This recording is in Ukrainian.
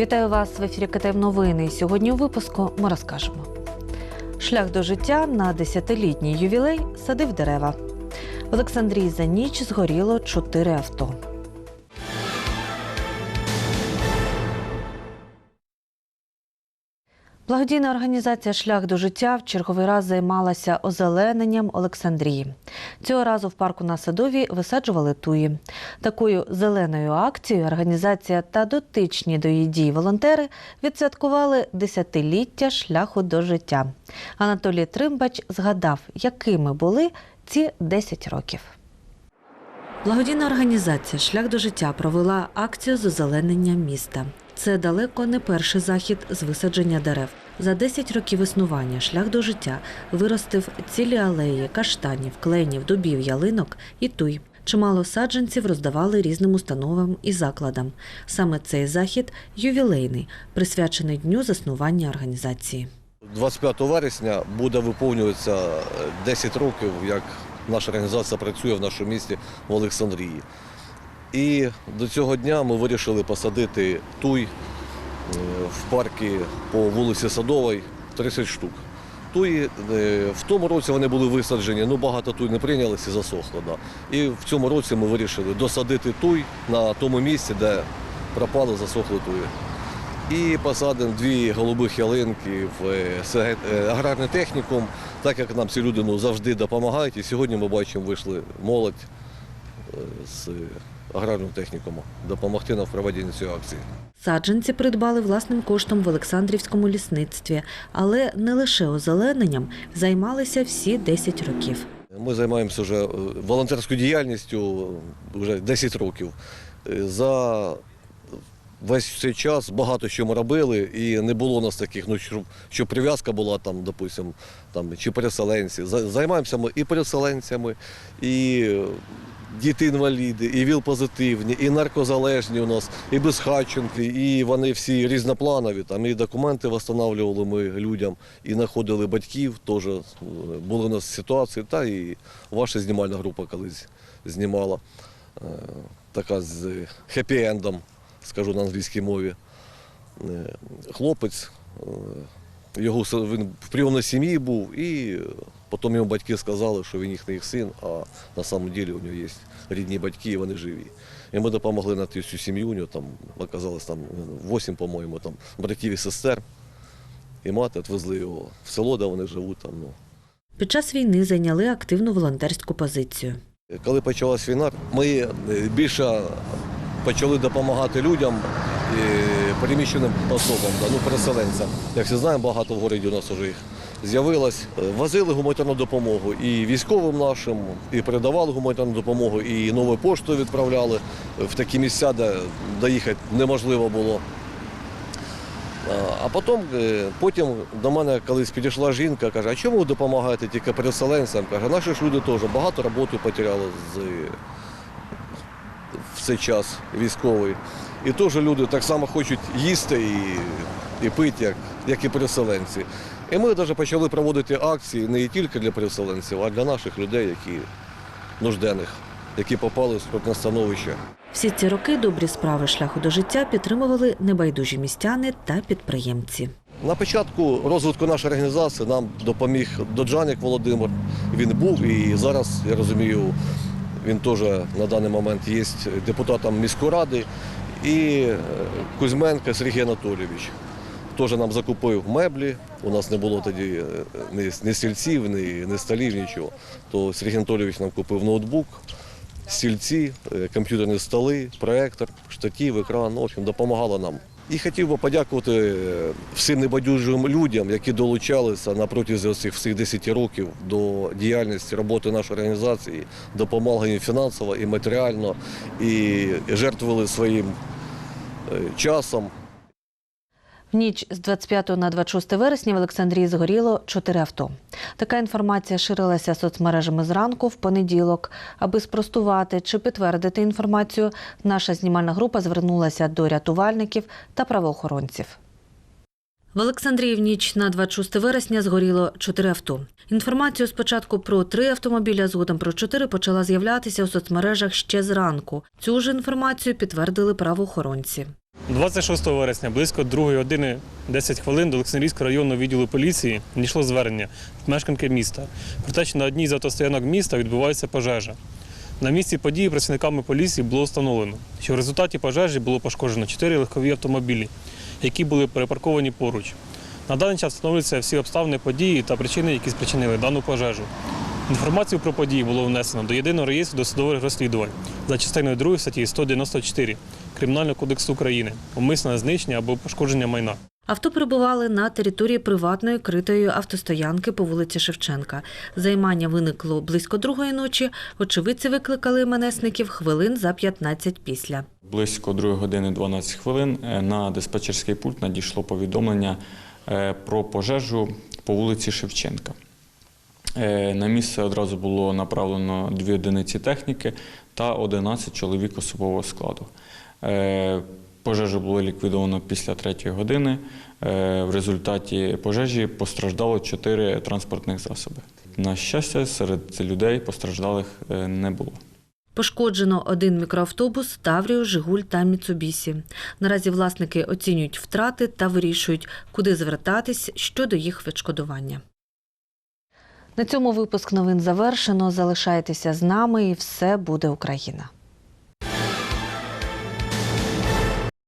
Вітаю вас в ефірі КТМ Новини. Сьогодні у випуску ми розкажемо. Шлях до життя на 10-літній ювілей садив дерева. В Олександрії за ніч згоріло чотири авто. Благодійна організація Шлях до життя в черговий раз займалася озелененням Олександрії. Цього разу в парку на садовій висаджували туї. Такою зеленою акцією організація та дотичні до її дій волонтери відсвяткували десятиліття шляху до життя. Анатолій Тримбач згадав, якими були ці 10 років. Благодійна організація Шлях до життя провела акцію з озеленення міста. Це далеко не перший захід з висадження дерев. За 10 років існування шлях до життя виростив цілі алеї, каштанів, кленів, дубів, ялинок і туй. Чимало саджанців роздавали різним установам і закладам. Саме цей захід ювілейний, присвячений дню заснування організації. 25 вересня буде виповнюватися е, 10 років, як наша організація працює в нашому місті в Олександрії. І до цього дня ми вирішили посадити туй е, в паркі по вулиці Садовій 30 штук. Туї е, в тому році вони були висаджені, ну багато туй не прийнялися і засохло. Да. І в цьому році ми вирішили досадити туй на тому місці, де пропали, засохли туї. І посадимо дві голубих ялинки в е, аграрний технікум, так як нам ці люди ну, завжди допомагають. І сьогодні ми бачимо, вийшли молодь з аграрного технікуму допомогти нам в проведенні цієї акції. Саджанці придбали власним коштом в Олександрівському лісництві, але не лише озелененням займалися всі 10 років. Ми займаємося вже е, волонтерською діяльністю вже 10 років. Е, За весь цей час багато що ми робили, і не було у нас таких, ну щоб, щоб прив'язка була там, допустим, там, чи переселенці. Займаємося ми і переселенцями, і діти-інваліди, і ВІЛ-позитивні, і наркозалежні у нас, і безхатченки, і вони всі різнопланові. Там і документи встановлювали ми людям, і знаходили батьків. Теж е, були у нас ситуації, та і ваша знімальна група колись знімала. Е, Така з хеппі-ендом, скажу на англійській мові. Е, Хлопець, його він в прийомній сім'ї був, і потім йому батьки сказали, що він їхній син, а на самом деле у нього є рідні батьки, і вони живі. І ми допомогли знайти всю сім'ю, у нього там оказалось там 8, по-моєму, там братів і сестер. І мати відвезли його в село, де вони живуть. Там, ну. Під час війни зайняли активну волонтерську позицію. Коли почалась війна, ми е, більше почали допомагати людям, переміщеним особам, ну, переселенцям. Як всі знаємо, багато в городі у нас вже їх з'явилось. Е, Возили гуманітарну допомогу і військовим нашим, і передавали гуманітарну допомогу, і новою поштою відправляли в такі місця, де доїхати неможливо було. А потім, е, потім до мене колись підійшла жінка, каже, а чому ви допомагаєте тільки переселенцям? Каже, наші ж люди теж багато роботи потеряли з, в цей час військовий. І теж люди так само хочуть їсти і, і пити, як, як і переселенці. І ми навіть почали проводити акції не тільки для переселенців, а для наших людей, які нужденних, які попали в скрутне становище. Всі ці роки добрі справи шляху до життя підтримували небайдужі містяни та підприємці. На початку розвитку нашої організації нам допоміг Доджанік Володимир. Він був і зараз, я розумію, він теж на даний момент є депутатом міської ради. І е, Кузьменко Сергій Анатолійович теж нам закупив меблі. У нас не було тоді е, ні, стільців, ні, ні столів, нічого. То Сергій Анатолійович нам купив ноутбук, стільці, е, комп'ютерні столи, проектор, штатив, екран. В общем, допомагало нам. І хотів би подякувати всім небайдужим людям, які долучалися на протязі цих всіх 10 років до діяльності роботи нашої організації, допомагали їм фінансово і матеріально, і жертвували своїм часом, В ніч з 25 на 26 вересня в Олександрії згоріло чотири авто. Така інформація ширилася соцмережами зранку в понеділок. Аби спростувати чи підтвердити інформацію, наша знімальна група звернулася до рятувальників та правоохоронців. В Олександрії в ніч на 26 вересня згоріло чотири авто. Інформацію спочатку про три автомобіля, згодом про чотири почала з'являтися у соцмережах ще зранку. Цю ж інформацію підтвердили правоохоронці. 26 вересня близько 2 години 10 хвилин до Олександрійського районного відділу поліції надійшло звернення від мешканки міста про те, що на одній з автостоянок міста відбувається пожежа. На місці події працівниками поліції було встановлено, що в результаті пожежі було пошкоджено 4 легкові автомобілі, які були перепарковані поруч. На даний час встановлюються всі обставини події та причини, які спричинили дану пожежу. Інформацію про події було внесено до єдиного реєстру досудових розслідувань за частиною 2 статті 194 Кримінального кодексу України умисне знищення або пошкодження майна. Авто перебували на території приватної критої автостоянки по вулиці Шевченка. Займання виникло близько другої ночі. Очевидці викликали менесників хвилин за 15 після. Близько 2 години 12 хвилин е, на диспетчерський пульт надійшло повідомлення е, про пожежу по вулиці Шевченка. Е, На місце одразу було направлено дві одиниці техніки та 11 чоловік особового складу. Е, Пожежу було ліквідовано після 3 години. Е, В результаті пожежі постраждало 4 транспортних засоби. На щастя, серед людей постраждалих не було. Пошкоджено один мікроавтобус, Таврію, Жигуль та Міцубісі. Наразі власники оцінюють втрати та вирішують, куди звертатись щодо їх відшкодування. На цьому випуск новин завершено. Залишайтеся з нами, і все буде Україна.